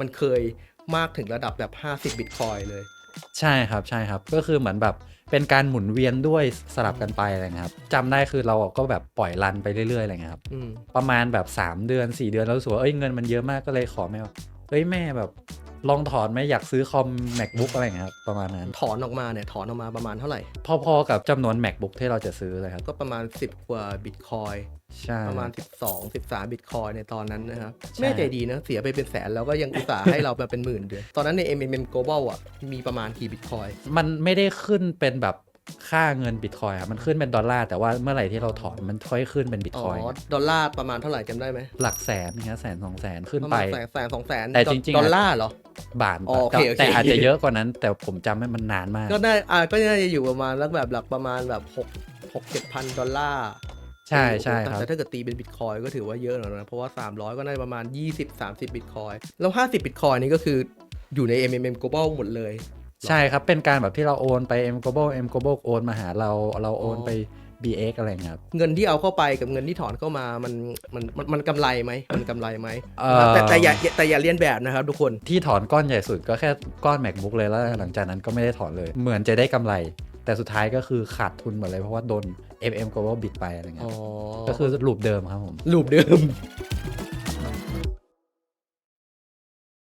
มันเคยมากถึงระดับแบบ 50 บิตคอยเลย ใช่ครับใช่ครับ ก็คือเหมือนแบบเป็นการหมุนเวียนด้วยสลับกันไปอะไรเงี้ยครับจำได้คือเราก็แบบปล่อยรันไปเรื่อยๆอะไรเงี้ยครับอืมประมาณแบบ 3 เดือน 4 เดือนแล้วรู้สึกว่าเอ้ยเงินมันเยอะมากก็เลยขอแม่ว่าเฮ้ยแม่แบบ ลองถอนไหมอยากซื้อคอม macbook อะไรเงี้ยครับประมาณนั้น ถอนออกมาเนี่ยถอนออกมาประมาณเท่าไหร่ พอๆกับจำนวน macbook ที่เราจะซื้อเลยครับก็ประมาณ 10 กว่าบิตคอยใช่ ประมาณ 12 13 บิตคอยในตอนนั้นนะครับใช่ แม่ใจดีนะ เสียไปเป็นแสนแล้วก็ยังอุตส่าห์ให้เรามาเป็นหมื่นเดือนตอนนั้นใน MMM Global อะมีประมาณกี่บิตคอย มันไม่ได้ขึ้นเป็นแบบค่าเงินบิตคอยครับมันขึ้นเป็นดอลลาร์แต่ว่าเมื่อไหร่ที่เราถอนมันค่อยขึ้นเป็นบิตอ๋คอ อยดอลลาร์ประมาณเท่าไหร่จำได้ไหมหลักแสนนะครับแสนสองแสนขึ้นประไป มาณแสนแสนสองแสนแต่จริงๆ ดอลลาร์เหรอ บาทอ๋อโอเคโอเค แต่อาจจะเยอะกว่านั้น แต่ผมจำไม่มันนานมาก ก็ได้อ่าก็น่าจะอยู่ประมาณแล้วแบบหลักประมาณแบบ6 6 7พันดอลลาร์ใช่ใช่แต่ครับ แต่ถ้าเกิดตีเป็นบิตคอยก็ถือว่าเยอะหน่อยนะ เพราะว่า 300 ก็น่าจะประมาณ 20-30บิตคอยแล้ว 50บิตคอยนี่ก็คืออยู่ใน MMM Global หมดเลย ใช่ครับ เป็นการแบบที่เราโอนไป M Global M Global โอนมาหาเรา เราโอนอ๋อไป BX อะไรเงี้ยครับ เงินที่เอาเข้าไปกับเงินที่ถอนเข้ามามันมันมันมันกำไรไหมมันกำไรไหมเอ่อ แต่แต่อย่าแต่อย่าเลียนแบบนะครับทุกคน ที่ถอนก้อนใหญ่สุดก็แค่ก้อน MacBook เลยแล้วหลังจากนั้นก็ไม่ได้ถอนเลย เหมือนจะได้กำไร แต่สุดท้ายก็คือขาดทุนหมดเลยเพราะว่าโดน MM Global บิดไปอะไรเงี้อ๋อยก็คือลูปเดิมครับผมลูปเดิม